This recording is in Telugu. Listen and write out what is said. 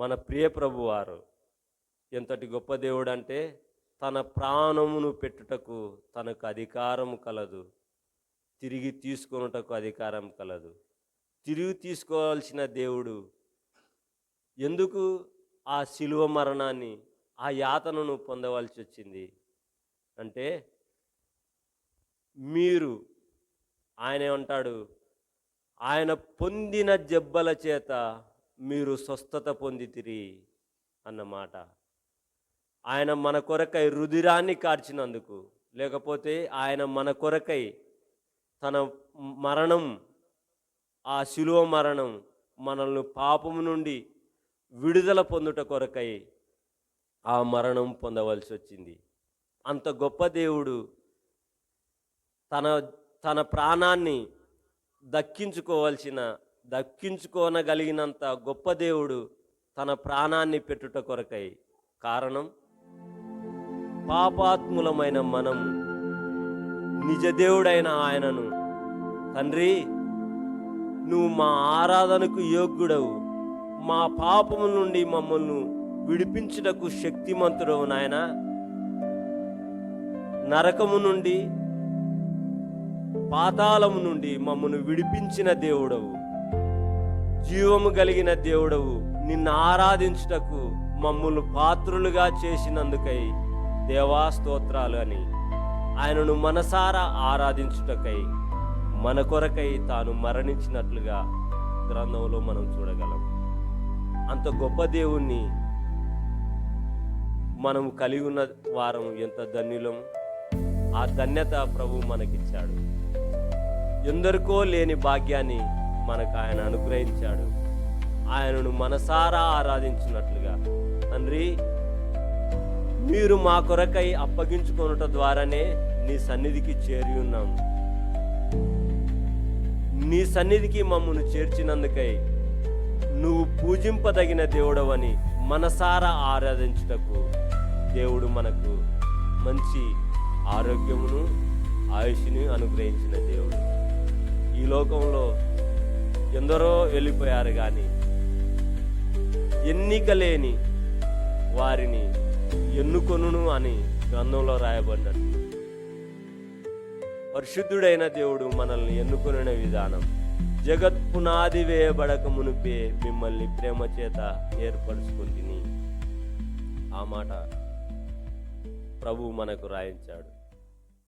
మన ప్రియ ప్రభువారు. ఎంతటి గొప్ప దేవుడు అంటే తన ప్రాణమును పెట్టుటకు తనకు అధికారం కలదు. తిరిగి తీసుకొనుటకు అధికారం కలదు. తిరిగి తీసుకోవాల్సిన దేవుడు ఎందుకు ఆ శిలువ మరణాన్ని ఆ యాతనను పొందవలసి వచ్చింది? అంటే మీరు ఆయన ఉంటాడు ఆయన పొందిన జబ్బల చేత మీరు స్వస్థత పొందితిరి అన్నమాట. ఆయన మన కొరకై రుధిరాన్ని కార్చినందుకు లేకపోతే ఆయన మన కొరకై తన మరణం ఆ శిలువ మరణం మనల్ని పాపము నుండి విడుదల పొందుట కొరకై ఆ మరణం పొందవలసి వచ్చింది. అంత గొప్ప దేవుడు తన తన ప్రాణాన్ని దక్కించుకోవాల్సిన దక్కించుకోనగలిగినంత గొప్ప దేవుడు తన ప్రాణాన్ని పెట్టుట కొరకై కారణం? పాపాత్ములమైన మనం నిజదేవుడైన ఆయనను. తండ్రి నువ్వు మా ఆరాధనకు యోగ్యుడవు. మా పాపము నుండి మమ్మల్ని విడిపించుటకు శక్తిమంతుడవు నాయన. నరకము నుండి పాతాళము నుండి మమ్మను విడిపించిన దేవుడవు. జీవము కలిగిన దేవుడవు. నిన్ను ఆరాధించుటకు మమ్మల్ని పాత్రులుగా చేసినందుకై దేవా స్తోత్రాలు అని ఆయనను మనసారా ఆరాధించుటకై మన కొరకై తాను మరణించినట్లుగా గ్రంథంలో మనం చూడగలం. అంత గొప్ప దేవుణ్ణి మనం కలిగి ఉన్న వారం ఎంత ధన్యులం. ఆ ధన్యత ప్రభు మనకిచ్చాడు. ఎందరికో లేని భాగ్యాన్ని మనకు ఆయన అనుగ్రహించాడు. ఆయనను మనసారా ఆరాధించినట్లుగా. తండ్రి మీరు మా కొరకై అప్పగించుకొనుట ద్వారానే నీ సన్నిధికి చేరి ఉన్నాం. నీ సన్నిధికి మమ్మను చేర్చినందుకై నువ్వు పూజింపదగిన దేవుడవని మనసారా ఆరాధించుటకు దేవుడు మనకు మంచి ఆరోగ్యమును ఆయుష్ని అనుగ్రహించిన దేవుడు. ఈ లోకంలో ఎందరో వెళ్ళిపోయారు కానీ ఎన్నిక లేని వారిని ఎన్నుకొనును అని గ్రంథంలో రాయబడినట్టు పరిశుద్ధుడైన దేవుడు మనల్ని ఎన్నుకొనిన విధానం జగత్ పునాది వేయబడక మునిపే మిమ్మల్ని ప్రేమ చేత ఏర్పరచుకుంటుని ఆ మాట ప్రభు మనకు రాయించాడు.